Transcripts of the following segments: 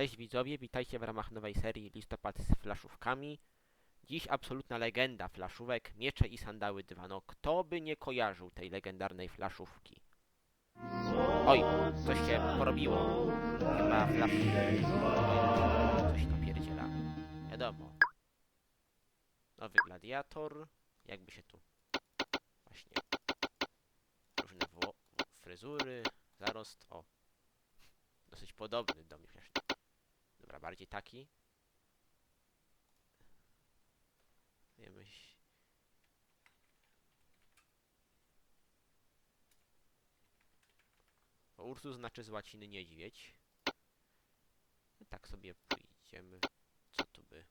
Cześć widzowie, witajcie w ramach nowej serii Listopad z flaszówkami. Dziś absolutna legenda flaszówek, miecze i sandały 2. No kto by nie kojarzył tej legendarnej flaszówki? Oj, coś się porobiło. Chyba flasz... Oj, coś napierdziela. Wiadomo. Nowy gladiator. Jakby się tu... Właśnie... Różne fryzury, zarost, o. Dosyć podobny do mnie Dobra, bardziej taki. Bo Ursus znaczy z łaciny niedźwiedź. No tak sobie pójdziemy. Co tu by?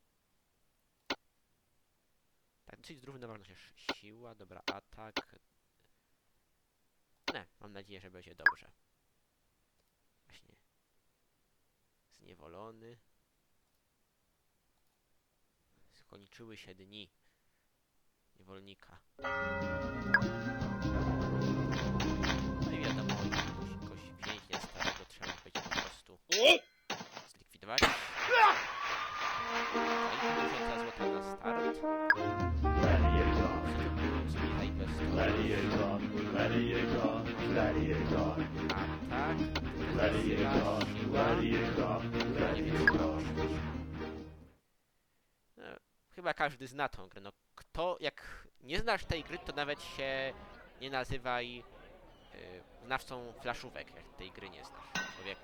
Tak, dosyć zrównoważona siła, dobra, atak. Nie, mam nadzieję, że będzie dobrze. Właśnie. Zniewolony. Skończyły się dni niewolnika. No i wiadomo, jakiegoś więźnia starego trzeba będzie po prostu zlikwidować. No i pół tysiąca złota na start. Gladiator, gladiator, gladiator, gladiator, No, Chyba każdy zna tą grę. No, kto, jak nie znasz tej gry, to nawet się nie nazywaj y, znawcą flaszówek, jak tej gry nie znasz. Człowiek.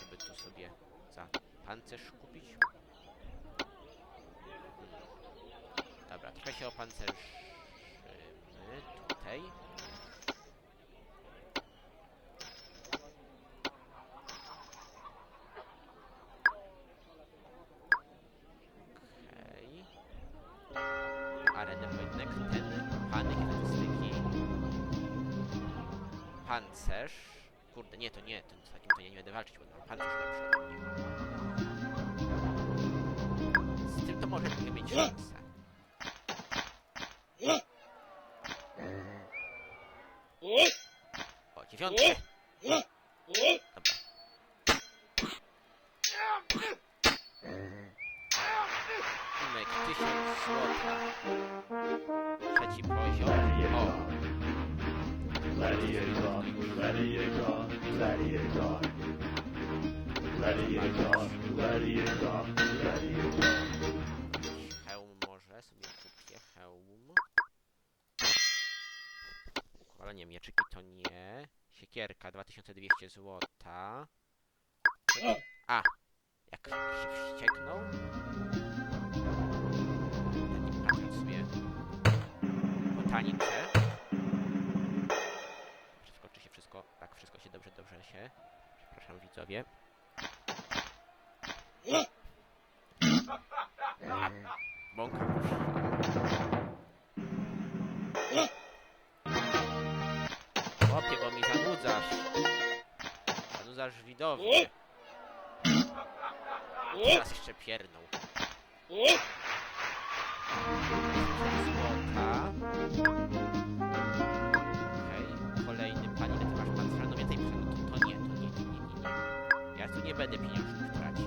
Żeby tu sobie za pancerz kupić. Dobra, trochę się opancerzymy tutaj. Pancerz. Kurde, nie, to nie. Ten, z takim to ja nie będę walczyć, bo pancerz lepszy. Z tym to może mogę mieć szansę. O, dziewiątkę. Dobra. Imek, tysiąc złota. Trzeci poziom. O, Gladiator, gladiator, gladiator, gladiator, gladiator, gladiator. hełm może sobie kupię hełm. Kolenie mieczyki to nie. Siekierka 2200 złota. A! Jak się wścieknął. Taki patrząc sobie po wszystko. Tak, wszystko się dobrze, dobrze się. Przepraszam widzowie. Bąka. Chłopie, bo mi zanudzasz. Zanudzasz widownię. Teraz jeszcze piernął. Będę pieniążków tracił.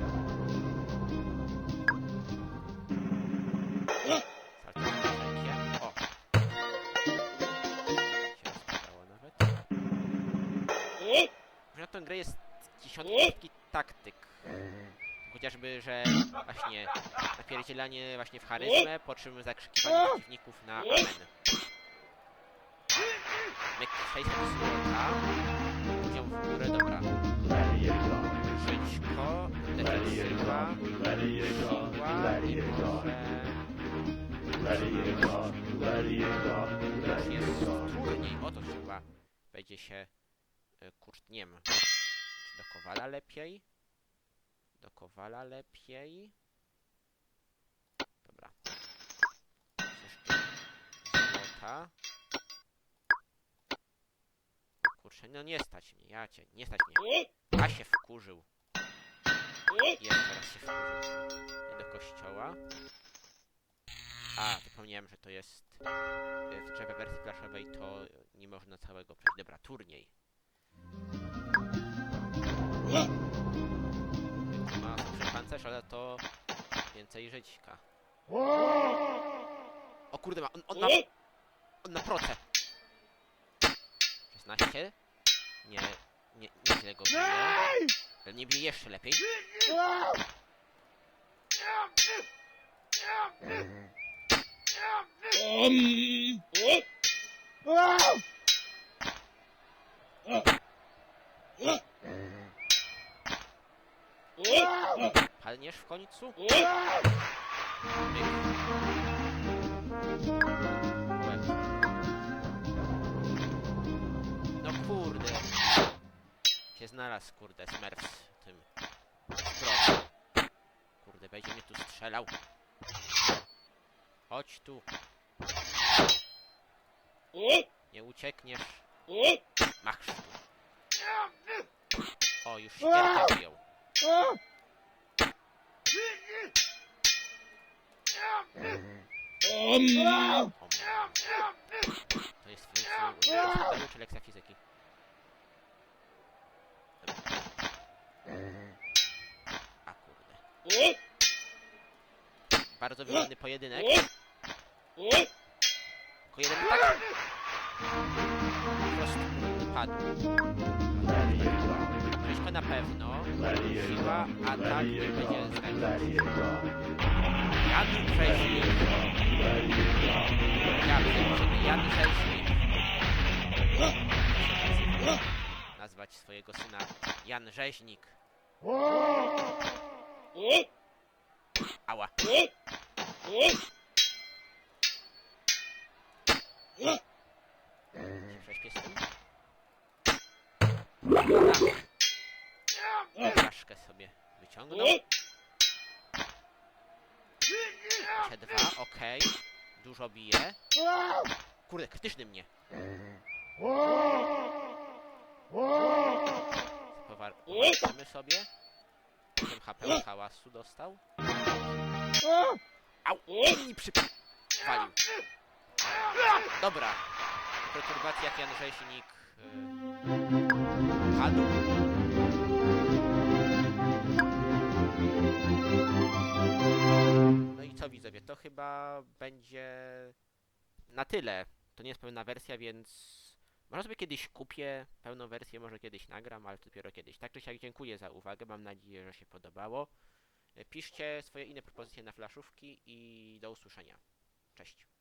Salto z nożykiem. O! Się rozpadało nawet. Na tę grę jest dziesiątki taktyk. Chociażby, że właśnie napierdzielanie właśnie w charyzmę, po czym zakrzykiwanie przeciwników na amen. Myk 600 złota. Poziom w górę, dobra. Już jest turniej, o to chyba będzie się y, kurtniem. Czy do Kowala lepiej? Do Kowala lepiej? Dobra. Złota. Kurczę, no nie stać mnie, ja cię, nie stać mnie. A się wkurzył. Jeszcze raz się wkurzył. Nie do kościoła. A, zapomniałem, że to jest... Że we wersji flashowej to nie można całego przejść. Dobra, turniej. chcesz, ale to więcej żyćka. O kurde, ma, on, on ma... On na proce. 16? Nie, nie, nie źle go bije. Nie bije jeszcze lepiej. Palniesz w końcu? Myk. Znalazł, kurde, smerf z tym. Zdrowy. Kurde, będzie mnie tu strzelał. Chodź tu. Nie uciekniesz. Machsz tu. O, już wyjął. Om. To jest lekcja fizyki? A kurde. Bardzo wygodny pojedynek. Tylko jeden tak. Po prostu padł. Myszko na pewno. Siła, atak nie będzie zręczny. Jan Rzeźnik. Ja pierdzielę, Jan Rzeźnik. Nazwać swojego syna Jan Rzeźnik. Ała. Prześpię z tym. Czaszkę sobie wyciągnął. Się dwa, okej. Dużo bije. Kurde, krytyczny mnie. Powarczymy sobie. 8 HP od hałasu dostał. Au! I przypalił. Dobra. Po perturbacjach Jan Rzeźnik yy, padł. No i co widzowie, to chyba będzie na tyle. To nie jest pełna wersja, więc może sobie kiedyś kupię pełną wersję, może kiedyś nagram, ale to dopiero kiedyś. Tak czy siak dziękuję za uwagę, mam nadzieję, że się podobało. Piszcie swoje inne propozycje na flaszówki i do usłyszenia. Cześć.